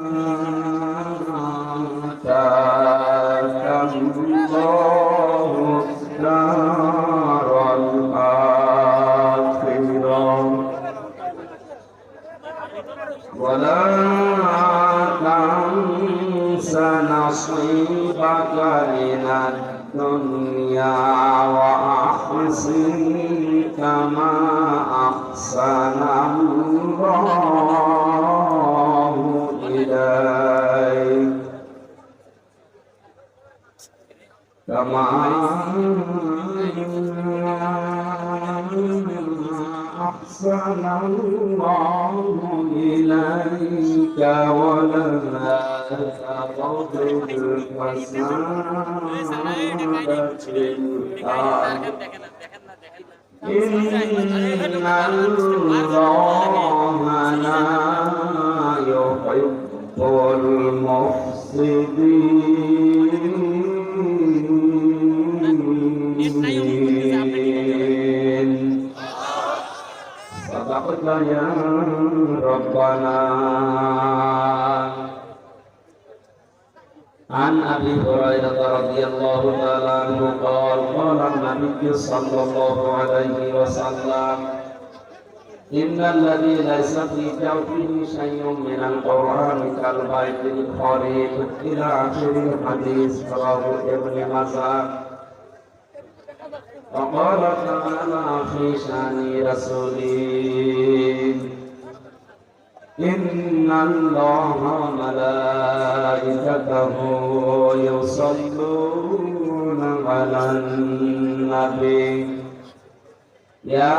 Uh... أحسن الله إليك ولا تبغ الفساد في إن الله لا يحب المفسدين يا ربنا عن ابي هريره رضي الله تعالى عنه قال قال النبي صلى الله عليه وسلم إن الذي ليس في جوفه شيء من القرآن كالبيت الخريف إلى آخر الحديث رواه ابن ماجه وقال تعالى في شان رسوله إن الله وملائكته يصلون على النبي. يا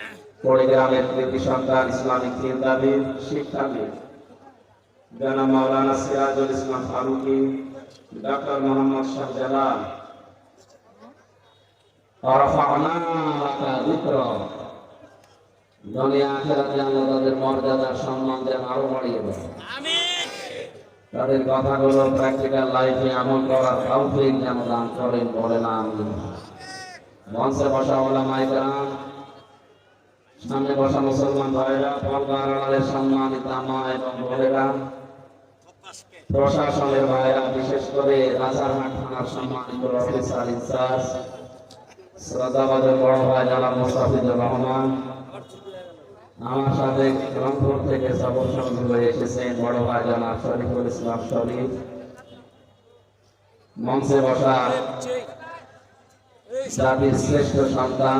মরিগ্রামের কৃতি সন্তান, Islamic চিন্তাবিদ, শিক্ষাবিদ। জানা মাওলানা সিরাজুল ইসলাম ফারুকি ডক্টর মোহাম্মদ শাহজালাল। তাদের মর্যাদা, সম্মান যেন আরও বাড়িয়ে দেয়। তাদের কথাগুলো প্র্যাকটিক্যাল লাইফে আমল বলে না মঞ্চে বসা ওলামাই সামনে বসা মুসলমান ভাইরা পর্দার আড়ালের সম্মানিত আমা এবং বোনেরা, প্রশাসনের ভাইরা, বিশেষ করে রাজারহাট থানার সম্মানিত অফিসার ইনচার্জ শ্রদ্ধাবাদের বড় ভাই জানা মোস্তাফিজুর রহমান, আমার সাথে রংপুর থেকে সবর সঙ্গী হয়ে এসেছেন বড় ভাই জানা শরীফুল ইসলাম শরীফ। মঞ্চে বসা জাতির শ্রেষ্ঠ সন্তান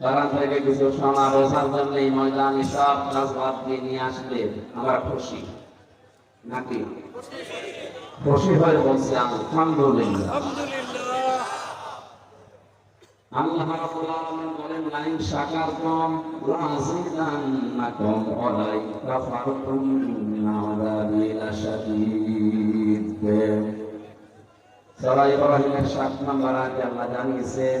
কোরআন থেকে কিছু শোনা বোঝার জন্য এই ময়দানে সব কাজ বাদ দিয়ে নিয়ে আসলে আমরা খুশি। নাকি? খুশি হয়ে বলছি আলহামদুলিল্লাহ। আল্লাহ রাব্বুল আলামিন বলেন, লাইন শাকারতুম লাযিদান্নাকুম ওয়া লাইন কাফারতুম আযাবি লাশাদীদ। সূরা ইব্রাহিমের 7 নম্বর আয়াতে আল্লাহ জানিয়েছেন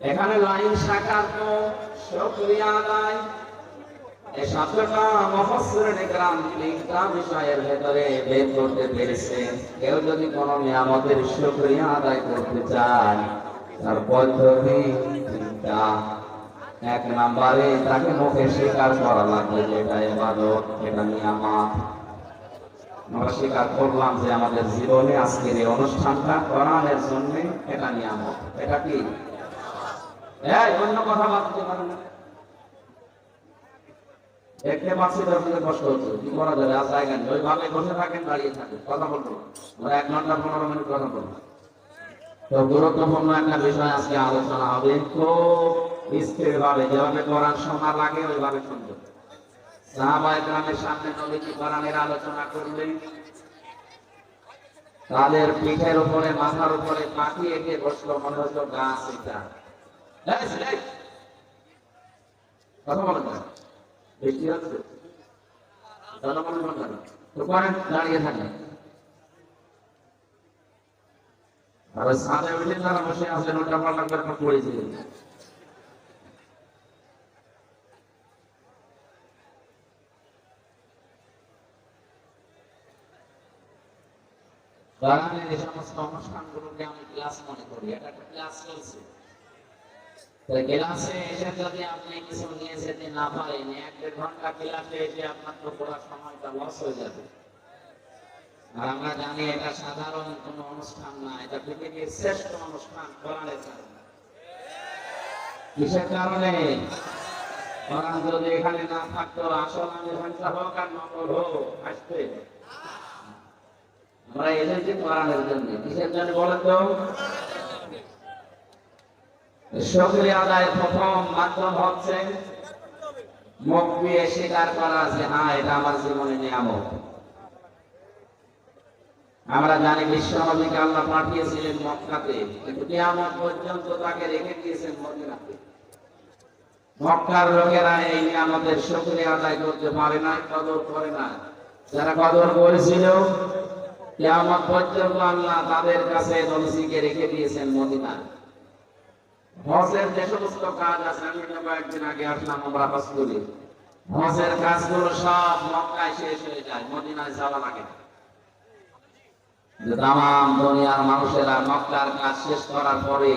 এখানে লাইন শাখার তো শুকরিয়া আদায়। এই শব্দটা মফসরের গ্রাম তিনটা বিষয়ের ভেতরে বের করতে পেরেছে। কেউ যদি কোনো নিয়ামতের শুকরিয়া আদায় করতে চায়, তার পদ্ধতি তিনটা। এক নাম্বারে তাকে মুখে স্বীকার করা লাগবে যে এটা এবাদত এটা নিয়ামত। আমরা স্বীকার করলাম যে আমাদের জীবনে আজকের এই অনুষ্ঠানটা কোরআনের জন্য এটা নিয়ামত। এটা কি? হচ্ছে একটা বিষয় আজকে আলোচনা হবে, খুব স্থির ভাবে যেভাবে লাগে, ওইভাবে শুনবে। গ্রামের সামনে আলোচনা তাদের পিঠের উপরে, মাথার উপরে পাখি এঁকে বসল, মনে হতো গাছ এটা। কথা বলেন না বৃষ্টি হচ্ছে জনগণ বন্ধ তো করেন দাঁড়িয়ে থাকেন আর ওই ছাদে উঠে যারা বসে আছেন ওটা পাল্টা করে পর পড়েছে বাগানের এই সমস্ত অনুষ্ঠানগুলোকে আমি ক্লাস মনে করি এটা একটা ক্লাস চলছে তো ক্লাসে এসে যদি আপনি কিছু নিয়ে যেতে না পারেন এক দেড় ঘণ্টা ক্লাসে এসে আপনার তো পুরো সময়টা লস হয়ে যাবে। আর আমরা জানি এটা সাধারণ কোনো অনুষ্ঠান না, এটা পৃথিবীর শ্রেষ্ঠ অনুষ্ঠান কোরআনের কারণে। কিসের কারণে? কোরআন যদি এখানে না থাকতো, আসল আমি সংখ্যা হোক আর নকল হোক আসতে আমরা এসেছি কোরআনের জন্য। কিসের জন্য বলেন তো? আদায়ের প্রথম মাধ্যম হচ্ছে মুখ দিয়ে স্বীকার করা যে হ্যাঁ এটা আমার জীবনে নিয়ামক আমরা জানি বিশ্ব নবীকে আল্লাহ পাঠিয়েছিলেন মক্কাতে, কিন্তু পর্যন্ত তাকে রেখে দিয়েছেন মক্কার লোকেরা এই নিয়ামতের শুকরিয়া আদায় করতে পারে না, কদর করে না। যারা কদর করেছিল, কিয়ামত পর্যন্ত আল্লাহ তাদের কাছে নবীকে রেখে দিয়েছেন মদিনায়। হজের যে সমস্ত কাজ আছে, আমি কয়েকদিন আগে আসলাম আমরা করি কাজগুলো সব মক্কায় শেষ হয়ে যায়, মদিনায় যাওয়া লাগে যে তাম দুনিয়ার মানুষেরা মক্কার কাজ শেষ করার পরে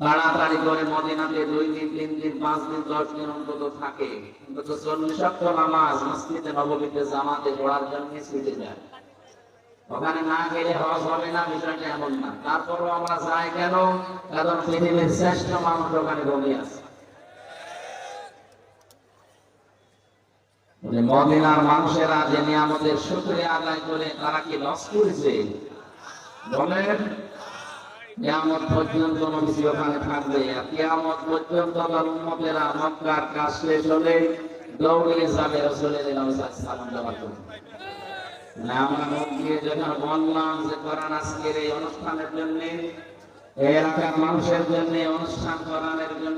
তাড়াতাড়ি করে মদিনাতে দুই দিন, তিন দিন, পাঁচ দিন, দশ দিন অন্তত থাকে। অন্তত চল্লিশ নামাজ মসজিদে নবমীতে জামাতে পড়ার জন্য ছুটে যায়। ওখানে না গেলে হজ হবে না, বিষয়টা এমন না। তারপরও আমরা যাই কেন? কারণ পৃথিবীর শ্রেষ্ঠ মানুষ ওখানে ঘুমিয়ে আছে। মদিনার মানুষেরা যে নিয়ামতের শুক্রিয়া আদায় করে, তারা কি লস করেছে? বলেন। কিয়ামত পর্যন্ত নবী ওখানে থাকবে। আর কিয়ামত পর্যন্ত তার উম্মতেরা মক্কার কাজ শেষ হলে দৌড়িয়ে যাবে রসুলের সালাম দেওয়ার জন্য। মানে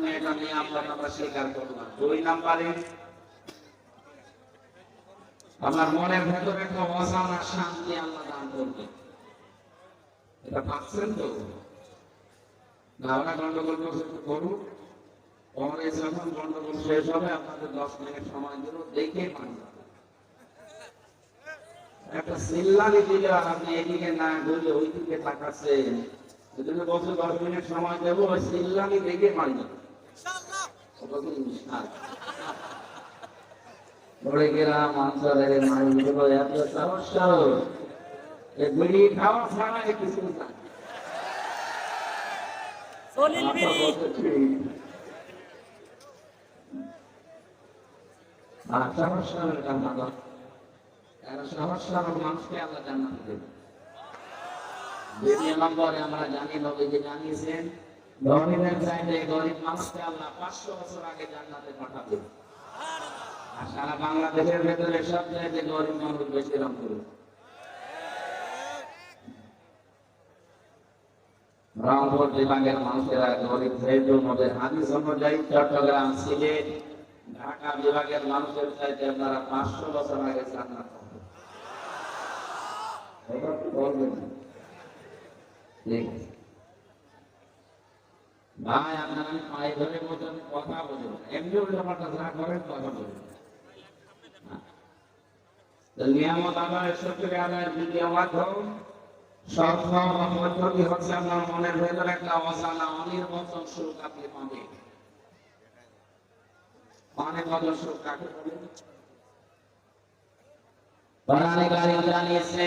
এটা নিয়ে আমরা আমরা আমার মনের ভেতরে একটা অজানা শান্তি আল্লাহ দান করবে এটা পাচ্ছেন তো না ওরা গন্ডগোল করছে করুক পরে যখন গন্ডগোল শেষ হবে, আপনাদের দশ মিনিট সময় দিল দেখে মানবে একটা সিল্লানি দিলে আপনি এদিকে না ঘুরে ওই দিকে তাকাচ্ছেন। বছর দশ মিনিট সময় দেবো ওই সিল্লানি দেখে মানবে পড়ে গেলাম অঞ্চলের মানুষগুলো এত সমস্যা বিড়ি খাওয়া ছাড়া কিছু না। আর সমস্যা সারা বাংলাদেশের ভেতরে সব চাইতে গরিব মানুষ বেশি রংপুর। বিভাগের মানুষেরা গরিব যেহেতু আমাদের হাদিস অনুযায়ী চট্টগ্রাম সিলেট, ঢাকা বিভাগের মানুষের চাইতে আপনারা পাঁচশো বছর আগে জান্নাত পাবেন। এবার কি বলবেন ঠিক আছে। ভাই, আপনার পায়ে ধরে বলছেন কথা বলুন এমনি উল্টাপাল্টা যা করেন কথা বলুন নিয়ামত আল্লাহর শুকরিয়া আদায়ের দ্বিতীয় মাধ্যম সব পদ্ধতি হচ্ছে আপনার মনের ভেতরে একটা অজানা, অনির্বচন সুখ আপনি পাবেন। অনেক বছর কাকে বলে? কোরআনে কারীম জানিয়েছে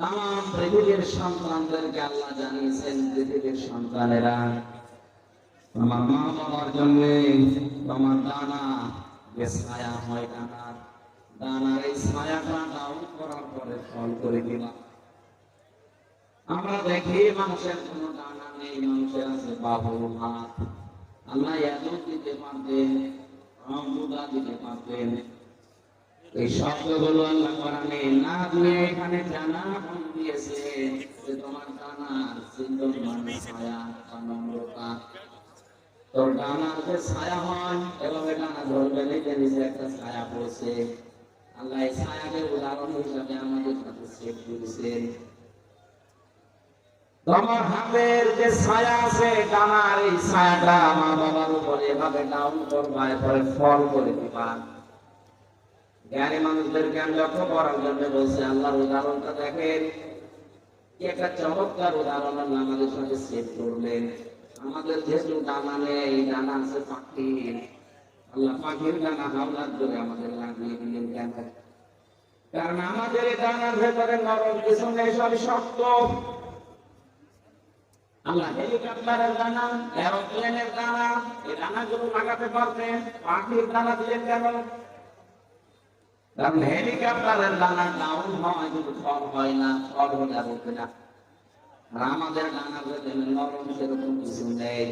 তাম পৃথিবীর সন্তানদেরকে আল্লাহ জানিয়েছেন, পৃথিবীর সন্তানেরা তোমার মা বাবার জন্য তোমার দানা ছায়া হয় দানার দানার এই ছায়াটা ডাউন করার পরে ফল করে দিলাম আমরা দেখি মানুষের কোনো দানা নেই, মানুষের আছে বাবু হাত আল্লাহ এত দিতে পারতেন আমুদা দিতে পারতেন। এই শব্দগুলো আল্লাহ কোরআনে না এখানে জানা দিয়েছে যে তোমার সিন্দুর মানে ছায়া তোর ডানার যে ছায়া ধরবে, নিচে একটা ছায়া পড়ছে। আল্লাহ এই ছায়াকে উদাহরণ হিসাবে আমাদের করেছেন তোমার হাতের যে ছায়া আছে, ডানার এই ছায়াটা মা বাবার উপরে এভাবে ডাউন করবা, এরপরে ফল করে দিবা। জ্ঞানী মানুষদেরকে আমি লক্ষ্য করার জন্য বলছি, আল্লাহর উদাহরণটা দেখেন। একটা চমৎকার উদাহরণ আমাদের সাথে সেট করলেন। আমাদের যেহেতু ডানা নেই ডানা আছে পাখির আল্লাহ পাখির ডানা হাওলার আমাদের লাগিয়ে দিলেন কারণ আমাদের এই ভেতরে নরম কিছু নেই শক্ত। আল্লাহ হেলিকপ্টারের দানা, এরোপ্লেনের দানা, এই লাগাতে পারতেন, পাখির দানা দিলেন কেন? কারণ হেলিকপ্টারের দানা ডাউন হয় কিন্তু ফল হয় না ফল হলে আর না আর আমাদের ডানা ভেতরে নরম সেরকম কিছু নেই।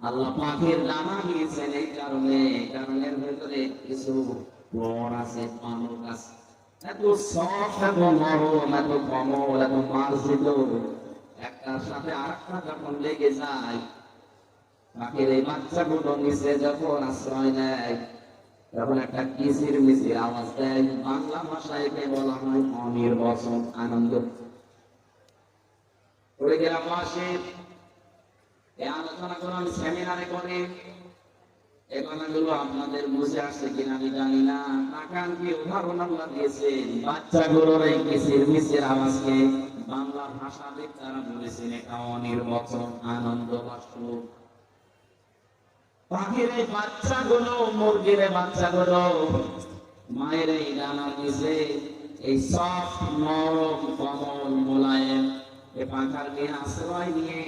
আল্লাহ পাখির দানা দিয়েছেন এই কারণে কারণ এর ভেতরে কিছু বর আছে পানক আছে একটার সাথে আরেকটা যখন লেগে যায়, পাখির এই বাচ্চাগুলো নিচে যখন আশ্রয় নেয় তখন একটা কিসির মিসির আওয়াজ দেয়? বাংলা ভাষায় একে বলা হয় অনির্বচন আনন্দ। পড়ে গেলাম মাসে এই আলোচনা করে আমি সেমিনারে করে। এই কথাগুলো আপনাদের বুঝে আসছে কিনা আমি জানি না। কি উদাহরণ আল্লাহ দিয়েছেন। বাচ্চাগুলোর এই কিসির মিসির আওয়াজকে বাংলা ভাষাতে তারা বলেছেন, এটা অনির্বচন আনন্দ বাষ্প পাখির এই বাচ্চাগুলো, মুরগির বাচ্চাগুলো। মায়ের এই ডানার নিচে এই সফট নরম, কমল মোলায়েম। এই পাখার নিয়ে আশ্রয় নিয়ে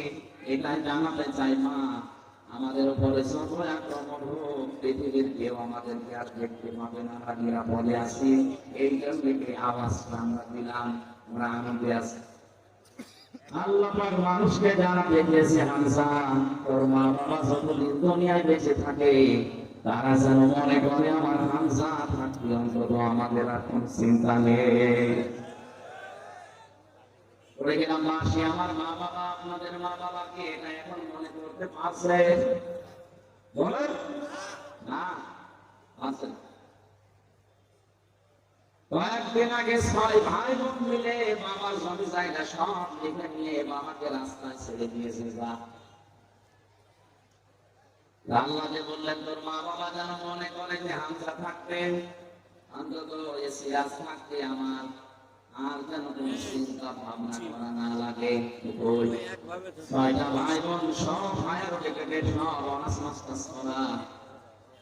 এটাই জানাতে চাই মা। আমাদের উপরে যত আক্রমণ হোক, পৃথিবীর কেউ আমাদেরকে আর দেখতে পাবে না আমরা নিরাপদে আছি এই জন্য আওয়াজটা আমরা দিলাম। আমরা আনন্দে আছি আল্লাহ পাক মানুষকে জানাতে দিয়েছে হামজা তোর মা বাবা যতদিন দুনিয়ায় বেঁচে থাকে, তারা যেন মনে করে আমার হামজা থাকলে অন্তত আমাদের আর কোন চিন্তা নেই। পড়ে গেলাম, মাসি, আমার মা বাবা আপনাদের মা বাবাকে এটা এখন মনে করতে পারছে বলেন? না পারছে না। কয়েকদিন আগে ছয় ভাই বোন মিলে বাবার জমি জায়গা সব লিখে নিয়ে বাবাকে রাস্তায় ছেড়ে দিয়েছে যা। আল্লাহ বললেন তোর মা বাবা যেন মনে করে যে হামজা থাকতে অন্তত এ সিরাজ থাকতে আমার আর যেন কোনো চিন্তা ভাবনা করা না লাগে। ছয়টা ভাই বোন সব হায়ার এডুকেটেড সব অনার্স মাস্টার্স করা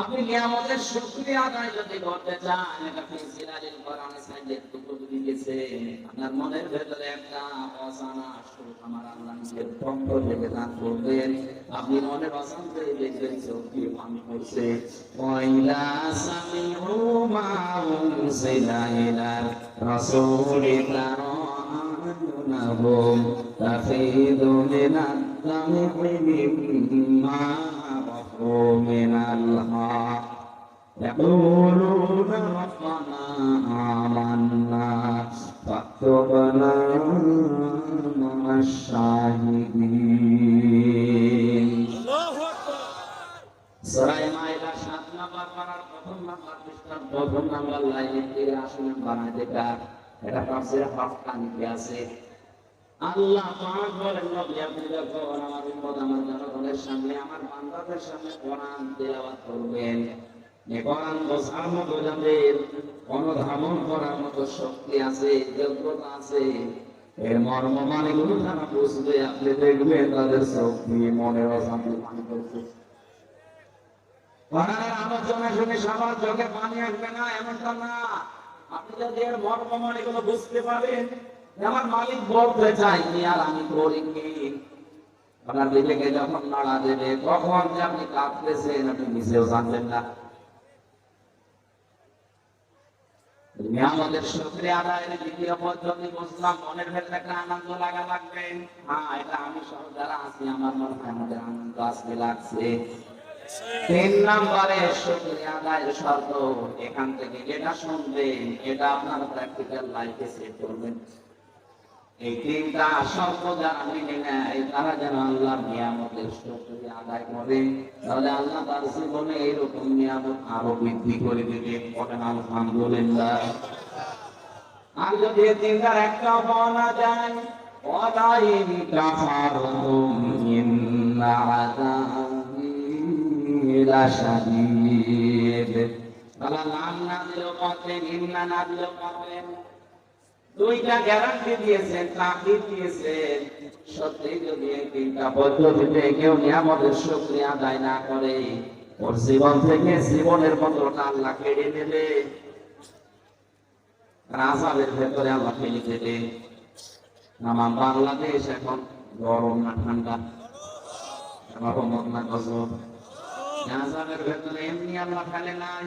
আপনি নিয়ামতের শুকরিয়া আদায় যদি করতে চান, এটা জিলালিল কোরআন সাইয়েদ কুতুবি দিয়েছে। আপনার মনের ভেতরে একটা অসানা সুখ আমার আল্লাহকে পক্ষ থেকে দান করবেন। আপনি মনে অশান্তি দেখবেন চোখটি ভাঙ করছে পয়লা সামিউ মাউ উনসিলা ইলা নাবুম তারানুনহুম তাফিদু মিনাত তামিহিম মা من الحق يقولون ربنا آمنا فاكتبنا مع الشاهدين সরাই মাইলা সাত নাম্বার পারার প্রথম নাম্বার পৃষ্ঠার প্রথম নাম্বার লাইনে দিয়ে আসলে বানাইতে কার এটা তাফসিরে হাফকানিতে আছে আল্লাহ পাক বলেন, নবী, আপনি যখন আমার উম্মত আমার জনগণের সামনে, আমার বান্দাদের সামনে কোরআন তেলাওয়াত করবেন। কোরআন বোঝার মতো যাদের অনুধাবন করার মতো শক্তি আছে, যোগ্যতা আছে এর মর্ম মানে গুলো তারা বুঝবে, আপনি দেখবেন তাদের শক্তি মনের অশান্তি পানি করছে। কোরআনের আলোচনা শুনে সবার চোখে পানি আসবে না, এমনটা না। আপনি যদি এর মর্ম মানে গুলো বুঝতে পারেন আমার মালিক বলতে চাই কি আর আমি করি কি? আপনার বিবেকে যখন নাড়া দেবে, তখন যে আপনি কাঁদতেছেন, আপনি নিজেও না। হ্যাঁ এটা আমি লাগছে। তিন নম্বরে আদায়ের শর্ত, এখান থেকে যেটা শুনবেন, এটা আপনার প্র্যাকটিক্যাল লাইফে সেট করবেন। এই তিনটা যারা মেনে নেয় তারা যেন আল্লাহর নিয়ামতের শুক্রিয়া আদায় করে, তাহলে আল্লাহ তার জীবনে এইরকম নিয়ামত আরও বৃদ্ধি করে দেবে। বলেন, আলহামদুলিল্লাহ। আর যদি এই তিনটার একটাও পাওয়া যায় ওয়ালাইন কাফারতুম ইন্না আযাবি লাশাদীদ। তাহলে নাম না দিলেও পাবেন ইন্না না দিলেও পাবেন দুইটা গ্যারান্টি দিয়েছেন তাকিদ দিয়েছেন। সত্যি যদি তিনটা পদ্ধতিতে কেউ নিয়ামতের আদায় না করে, ওর জীবন থেকে জীবনের আল্লাহ কেড়ে নেবে। ভেতরে আল্লাহ দেবে আমার বাংলাদেশ এখন গরম না ঠান্ডা। রহমত না গজব। ভেতরে এমনি আল্লাহ ফেলে নাই।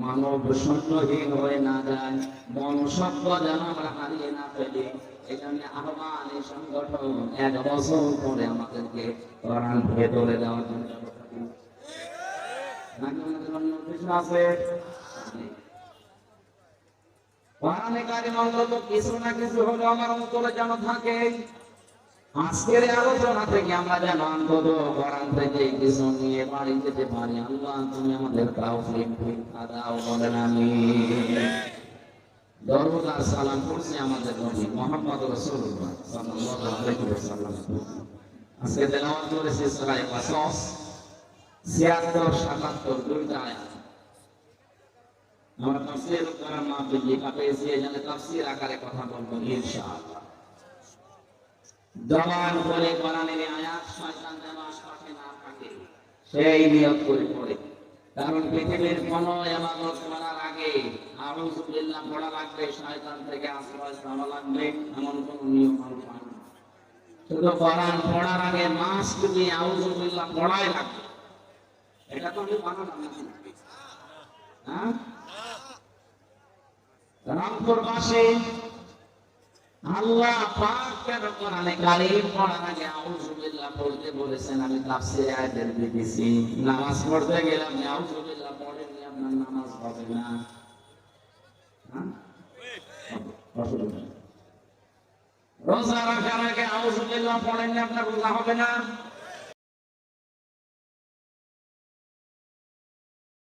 মানব শূন্যহীন হয়ে না যায় মনসত্ব যেন আমরা হারিয়ে না ফেলি। এই আহ্বান এই সংগঠন এক বছর করে আমাদেরকে ভেতরে দেওয়ার জন্য কিছু না কিছু হলো আমার অন্তরে যেন থাকে আজকের আলোচনা থেকে আমরা যেন অন্তত কোরআন থেকে কিছু নিয়ে বাড়ি যেতে পারি। আল্লাহ, তুমি আমাদের ভিক্ষা দাও বলেন আমি সালাম করছে আমাদের নবী মোহাম্মদ আজকে করেছে সূরা কাসাস 76 77 দুইটা আমরা করার লেখা পেয়েছি, এখানে আকারে কথা বলব ইনশাআল্লাহ। জবান করে কোরআনের আয়াত শয়তান যেন আশপাশে না থাকে, সেই নিয়ত করে পড়ে। কারণ পৃথিবীর কোন ইবাদত করার আগে আউযু বিল্লাহ পড়া লাগবে, শয়তান থেকে আশ্রয় চাওয়া লাগবে, এমন কোন নিয়ম আল্লাহ শুধু কোরআন পড়ার আগে মাস তুমি আউযু বিল্লাহ পড়াই লাগবে। এটা তো আমি নাকি হ্যাঁ? রামপুর বাসে আল্লাহ নামাজ পড়তে গেলাম পড়েনি, আপনার নামাজ না। হ্যাঁ? রোজা রাখার আগে আউযু পড়েনি আপনার রোজা হবে না।